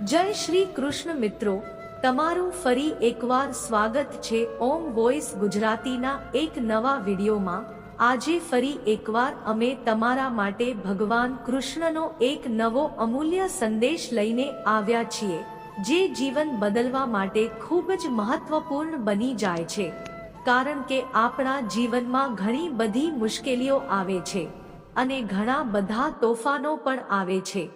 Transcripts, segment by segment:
જય શ્રી કૃષ્ણ મિત્રો, તમારું ફરી એકવાર સ્વાગત છે ઓમ વોઇસ ગુજરાતીના એક નવા વિડીયોમાં. આજે ફરી એકવાર અમે તમારા માટે ભગવાન કૃષ્ણનો એક નવો અમૂલ્ય સંદેશ લઈને આવ્યા છીએ, જે જીવન બદલવા માટે ખૂબ જ મહત્વપૂર્ણ બની જાય છે. કારણ કે આપણા જીવનમાં ઘણી બધી મુશ્કેલીઓ આવે છે, અને ઘણા બધા તોફાનો પણ આવે છે.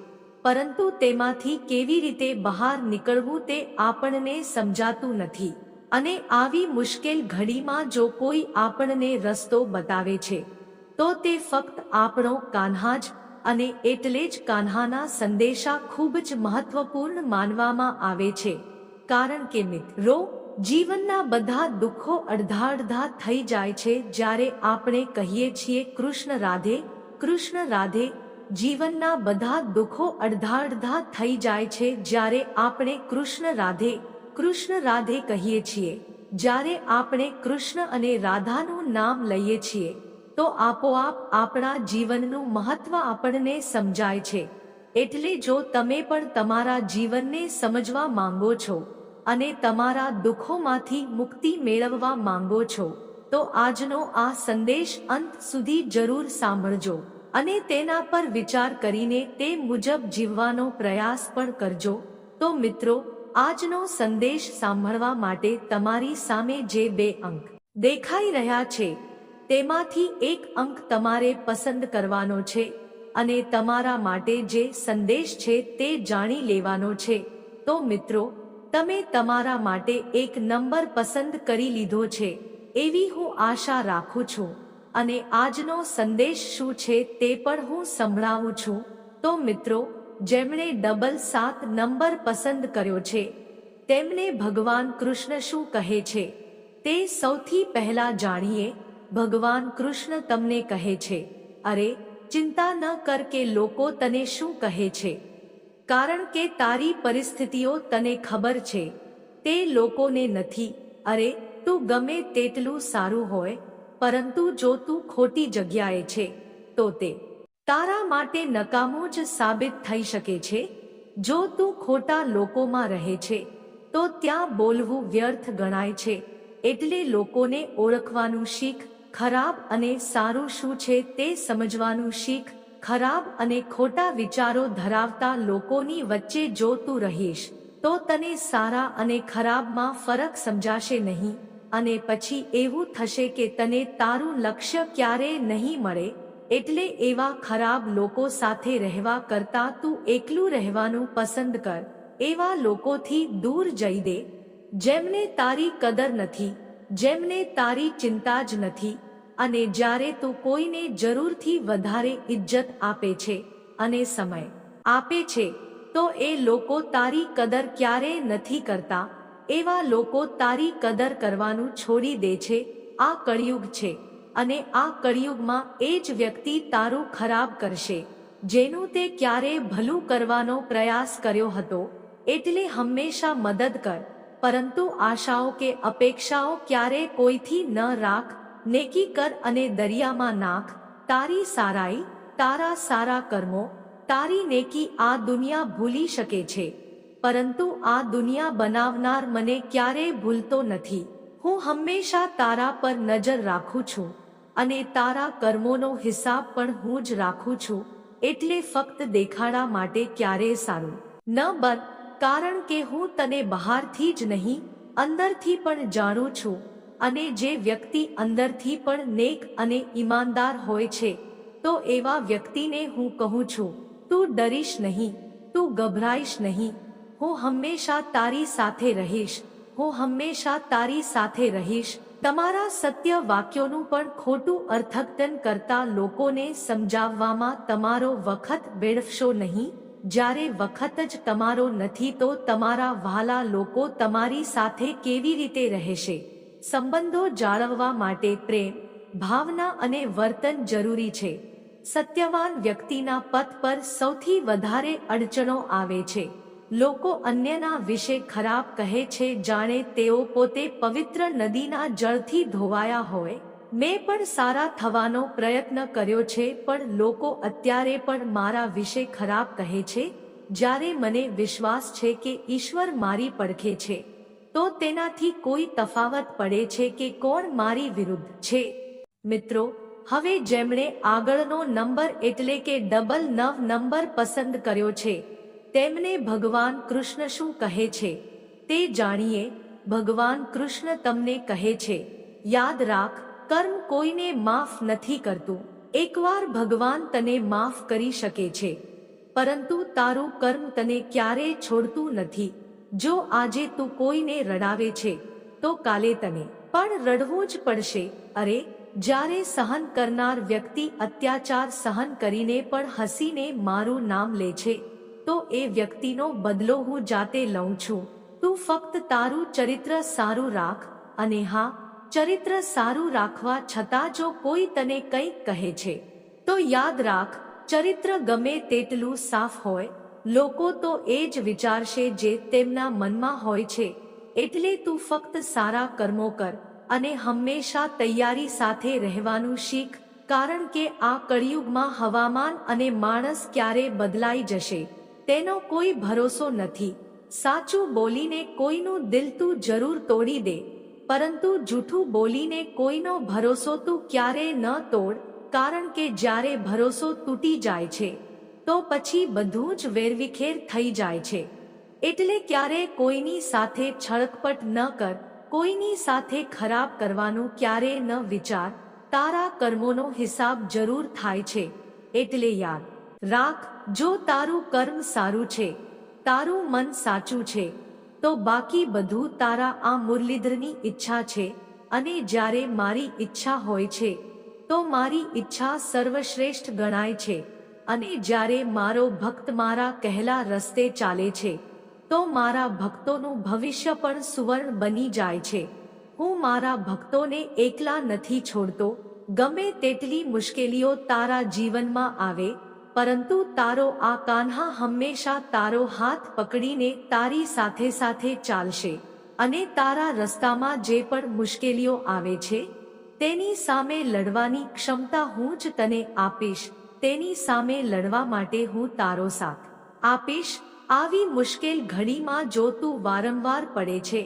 પરંતુ તેમાંથી કેવી રીતે બહાર નીકળવું તે આપણને સમજાતું નથી. અને આવી મુશ્કેલ ઘડીમાં જો કોઈ આપણને રસ્તો બતાવે છે, તો તે ફક્ત આપણો કાન્હા જ અને એટલે જ કાન્હાના સંદેશા ખૂબ જ મહત્વપૂર્ણ માનવામાં આવે છે. કારણ કે મિત્રો, જીવનના બધા દુઃખો અડધા અડધા થઈ જાય છે જ્યારે આપણે કહીએ છીએ કૃષ્ણ રાધે કૃષ્ણ રાધે જીવનના બધા દુઃખો અડધા અડધા થઈ જાય છે જ્યારે આપણે કૃષ્ણ રાધે કૃષ્ણ રાધે કહીએ છીએ. જ્યારે આપણે કૃષ્ણ અને રાધાનું નામ લઈએ છીએ, તો આપોઆપ આપણા જીવનનું મહત્વ આપણને સમજાય છે. એટલે જો તમે પણ તમારા જીવનને સમજવા માંગો છો અને તમારા દુઃખોમાંથી મુક્તિ મેળવવા માંગો છો, તો આજનો આ સંદેશ અંત સુધી જરૂર સાંભળજો. અને તેના પર વિચાર કરીને તે મુજબ જીવવાનો પ્રયાસ પણ કરજો. તો મિત્રો, આજનો સંદેશ સાંભળવા માટે તમારી સામે જે બે અંક દેખાઈ રહ્યા છે, તેમાંથી એક અંક તમારે પસંદ કરવાનો છે અને તમારા માટે જે સંદેશ છે તે જાણી લેવાનો છે. તો મિત્રો, તમે તમારા માટે એક નંબર પસંદ કરી લીધો છે, એવી હું આશા રાખું છું. અને આજનો સંદેશ શું છે તે પણ હું સંભળાવું છું. તો મિત્રો, જેમણે ડબલ સાત નંબર પસંદ કર્યો છે, તેમને ભગવાન કૃષ્ણ શું કહે છે? તે સૌથી પહેલા જાણીએ, ભગવાન કૃષ્ણ તમને કહે છે, અરે, ચિંતા ન કર કે લોકો તને શું કહે છે. કારણ કે તારી પરિસ્થિતિઓ તને ખબર છે. તે લોકોને નથી. અરે, તું ગમે તેટલું સારું હોય પરંતુ જો તું ખોટી જગ્યાએ છે, તો તે તારા માટે નકામું જ સાબિત થઈ શકે છે. જો તું ખોટા લોકોમાં રહે છે, તો ત્યાં બોલવું વ્યર્થ ગણાય છે. એટલે લોકોને ઓળખવાનું શીખ, ખરાબ અને સારું શું છે તે સમજવાનું શીખ, ખરાબ અને ખોટા વિચારો ધરાવતા લોકોની વચ્ચે જો તું રહીશ, તો તને સારા અને ખરાબમાં ફરક સમજાશે નહીં. અને પછી એવું થશે કે તને તારું લક્ષ્ય ક્યારે નહીં મળે, એટલે એવા ખરાબ લોકો સાથે રહેવા કરતા તું એકલું રહેવાનું પસંદ કર, એવા લોકોથી દૂર જઈ દે, જેમને તારી કદર નથી, જેમને તારી ચિંતા જ નથી, અને જ્યારે તું કોઈને જરૂરથી વધારે ઇજ્જત આપે છે અને સમય આપે છે, તો એ લોકો તારી કદર ક્યારે નથી કરતા. એવા લોકો તારી કદર કરવાનું છોડી દે છે, આ કળિયુગ છે, અને આ કળિયુગમાં એ જ વ્યક્તિ તારું ખરાબ કરશે, જેનું તે ક્યારે ભલું કરવાનો પ્રયાસ કર્યો હતો, એટલે હંમેશા મદદ કર, પરંતુ આશાઓ કે અપેક્ષાઓ ક્યારે કોઈથી ન રાખ, નેકી કર અને દરિયામાં નાખ, તારી સારાઈ, તારા સારા કર્મો, તારી નેકી આ દુનિયા ભૂલી શકે છે. પરંતુ આ દુનિયા બનાવનાર મને ક્યારેય ભૂલતો નથી. હું હંમેશા તારા પર નજર રાખું છું અને તારા કર્મોનો હિસાબ પણ હું જ રાખું છું, એટલે ફક્ત દેખાડા માટે ક્યારેય સારું. ન બન, કારણ કે હું તને બહારથી જ નહીં, અંદરથી પણ જાણું છું અને જે વ્યક્તિ અંદરથી પણ નેક અને ઈમાનદાર હોય છે, તો એવા વ્યક્તિને હું કહું છું, તું ડરીશ નહીં, તું ગભરાઈશ નહીં હું હંમેશા તારી સાથે રહીશ. હું હંમેશા તારી સાથે રહીશ. તમારા સત્ય વાક્યોનું પણ ખોટું અર્થઘટન કરતા લોકોને સમજાવવામાં તમારો વખત વેડફશો નહીં. જ્યારે વખત જ તમારો નથી તો તમારા વહાલા લોકો તમારી સાથે કેવી રીતે રહેશે? સંબંધો જાળવવા માટે પ્રેમ, ભાવના અને વર્તન જરૂરી છે. સત્યવાન વ્યક્તિના પથ પર સૌથી વધારે અડચણો આવે છે. લોકો અન્યના વિશે ખરાબ કહે છે, જાણે તેઓ પોતે પવિત્ર નદીના જળથી ધોવાયા હોય. મેં પણ સારા થવાનો પ્રયત્ન કર્યો છે, પણ લોકો અત્યારે પણ મારા વિશે ખરાબ કહે છે. જ્યારે મને વિશ્વાસ છે કે ઈશ્વર મારી પડખે છે, તો તેનાથી કોઈ તફાવત પડે છે કે કોણ મારી વિરુદ્ધ છે. મિત્રો, હવે જેમણે આગળનો નંબર એટલે કે ડબલ નવ નંબર પસંદ કર્યો છે તેમને ભગવાન કૃષ્ણ શું કહે છે તે જાણીએ, ભગવાન કૃષ્ણ તમને કહે છે, યાદ રાખ, કર્મ કોઈને માફ નથી કરતું. એકવાર ભગવાન તને માફ કરી શકે છે. પરંતુ તારું કર્મ તને ક્યારેય છોડતું નથી. જો આજે તું કોઈને રડાવે છે, તો કાલે તને. પણ રડવું જ પડશે. અરે, જ્યારે સહન કરનાર વ્યક્તિ અત્યાચાર સહન કરીને પણ હસીને મારું નામ લે છે તો એ વ્યક્તિનો બદલો હું જાતે લઉં છું. તું ફક્ત તારું ચરિત્ર સારું રાખ અને હા, ચરિત્ર સારું રાખવા છતાં જો કોઈ તને કંઈક કહે છે, તો યાદ રાખ, ચરિત્ર ગમે તેટલું સાફ હોય, લોકો તો એ જ વિચારશે જે તેમના મનમાં હોય છે. એટલે તું ફક્ત સારા કર્મો કર અને હંમેશા તૈયારી સાથે રહેવાનું શીખ, કારણ કે આ કળિયુગમાં હવામાન અને માણસ ક્યારે બદલાઈ જશે? તેનો કોઈ ભરોસો નથી. સાચું બોલીને કોઈનું દિલ તું જરૂર તોડી દે. પરંતુ જૂઠું બોલીને કોઈનો ભરોસો તું ક્યારેય ન તોડ, કારણ કે જ્યારે ભરોસો તૂટી જાય છે, તો પછી બધું જ વેરવિખેર થઈ જાય છે. એટલે ક્યારે કોઈની સાથે છળકપટ ન કર, કોઈની સાથે ખરાબ કરવાનું ક્યારે ન વિચાર, તારા કર્મોનો હિસાબ જરૂર થાય છે. એટલે યાદ રાખ, જો તારું કર્મ સારું છે, તારું મન સાચું છે, તો બાકી બધું તારા આ મુરલીધરની ઈચ્છા છે, અને જ્યારે મારી ઈચ્છા હોય છે, તો મારી ઈચ્છા સર્વશ્રેષ્ઠ ગણાય છે, અને જ્યારે મારો ભક્ત મારા કહેલા રસ્તે ચાલે છે, તો મારા ભક્તોનું ભવિષ્ય પણ સુવર્ણ બની જાય છે. હું મારા ભક્તોને એકલા નથી છોડતો, ગમે તેટલી મુશ્કેલીઓ તારા જીવનમાં આવે પરંતુ તારો આ કાન્હા હંમેશા તારો હાથ પકડીને તારી સાથે સાથે ચાલશે અને તારા રસ્તામાં જે પણ મુશ્કેલીઓ આવે છે, તેની સામે લડવાની ક્ષમતા હું જ તને આપીશ, તેની સામે લડવા માટે હું તારો સાથ આપીશ. આવી મુશ્કેલ ઘડીમાં જો તું વારંવાર પડે છે,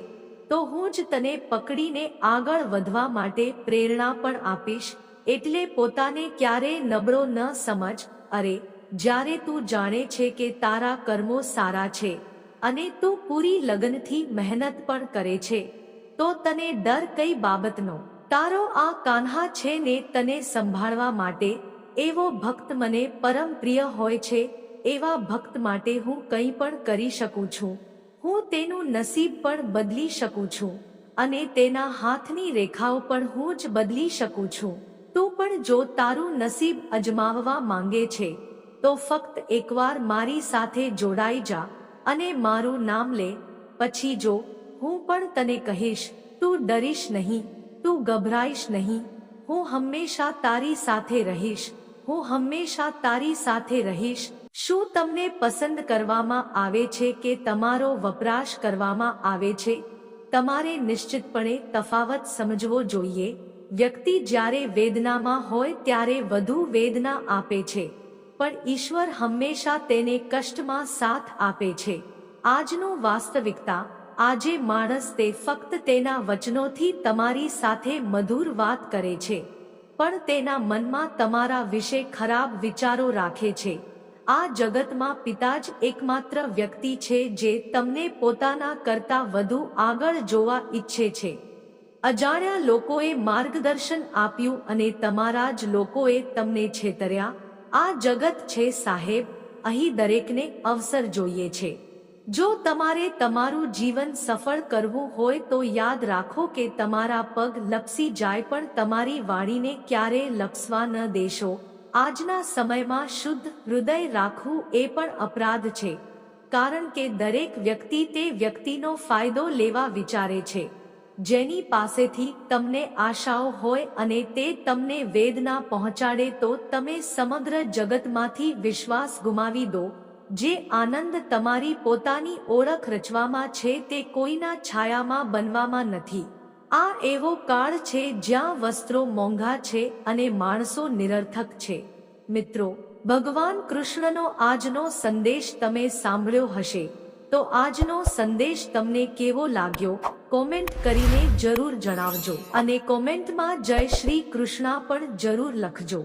તો હું જ તને પકડીને આગળ વધવા માટે પ્રેરણા પણ આપીશ એટલે પોતાને ક્યારેય નબળો ન સમજ, અરે, જ્યારે તું જાણે છે કે તારા કર્મો સારા છે, અને તું પૂરી લગનથી મહેનત પણ કરે છે, તો તને ડર કઈ બાબતનો? તારો આ કાન્હા છે ને તને સંભાળવા માટે, એવો ભક્ત મને પરમ પ્રિય હોય છે, એવા ભક્ત માટે હું કંઈ પણ કરી શકું છું, હું તેનું નસીબ પણ બદલી શકું છું, અને તેના હાથની રેખાઓ પણ હું જ બદલી શકું છું. તું પણ જો તારું નસીબ અજમાવવા માંગે છે, તો ફક્ત એકવાર મારી સાથે જોડાઈ જા અને મારું નામ લે. પછી જો હું પણ તને કહીશ, તું ડરીશ નહીં, તું ગભરાઈશ નહીં, હું હંમેશા તારી સાથે રહીશ, હું હંમેશા તારી સાથે રહીશ. શું તમને પસંદ કરવામાં આવે છે કે તમારો વપરાશ કરવામાં આવે છે? તમારે નિશ્ચિતપણે તફાવત સમજવો જોઈએ. વ્યક્તિ જ્યારે વેદનામાં હોય ત્યારે વધુ વેદના આપે છે. પણ ઈશ્વર હંમેશા તેને કષ્ટમાં સાથ આપે છે. આજનું વાસ્તવિકતા, આજે માણસ તે ફક્ત તેના વચનોથી તમારી સાથે મધુર વાત કરે છે. પણ તેના મનમાં તમારા વિશે ખરાબ વિચારો રાખે છે. આ જગતમાં પિતા જ એકમાત્ર વ્યક્તિ છે જે તમને પોતાના કરતા વધુ આગળ જોવા ઈચ્છે છે. અજાણ્યા લોકોએ માર્ગદર્શન આપ્યું અને તમારા જ લોકોએ તમને છેતર્યા. આ જગત છે સાહેબ, અહીં દરેકને અવસર જોઈએ છે. જો તમારે તમારું જીવન સફળ કરવું હોય તો યાદ રાખો કે તમારા પગ લપસી જાય પણ તમારી વાણીને ક્યારે લપસવા ન દેશો. આજના સમયમાં શુદ્ધ હૃદય રાખવું એ પણ અપરાધ છે. કારણ કે દરેક વ્યક્તિ તે વ્યક્તિનો ફાયદો લેવા વિચારે છે. જેની પાસેથી તમને આશાઓ હોય અને તે તમને વેદના પહોંચાડે તો તમે સમગ્ર જગતમાંથી વિશ્વાસ ગુમાવી દો. જે આનંદ તમારી પોતાની ઓળખ રચવામાં છે તે કોઈના છાયામાં બનવામાં નથી. આ એવો કાળ છે જ્યાં વસ્ત્રો મોંઘા છે અને માણસો નિરર્થક છે. મિત્રો, ભગવાન કૃષ્ણનો આજનો સંદેશ તમે સાંભળ્યો હશે. તો આજનો સંદેશ તમને કેવો લાગ્યો? કોમેન્ટ કરીને જરૂર જણાવજો અને કોમેન્ટમાં જય શ્રી કૃષ્ણ પણ જરૂર લખજો.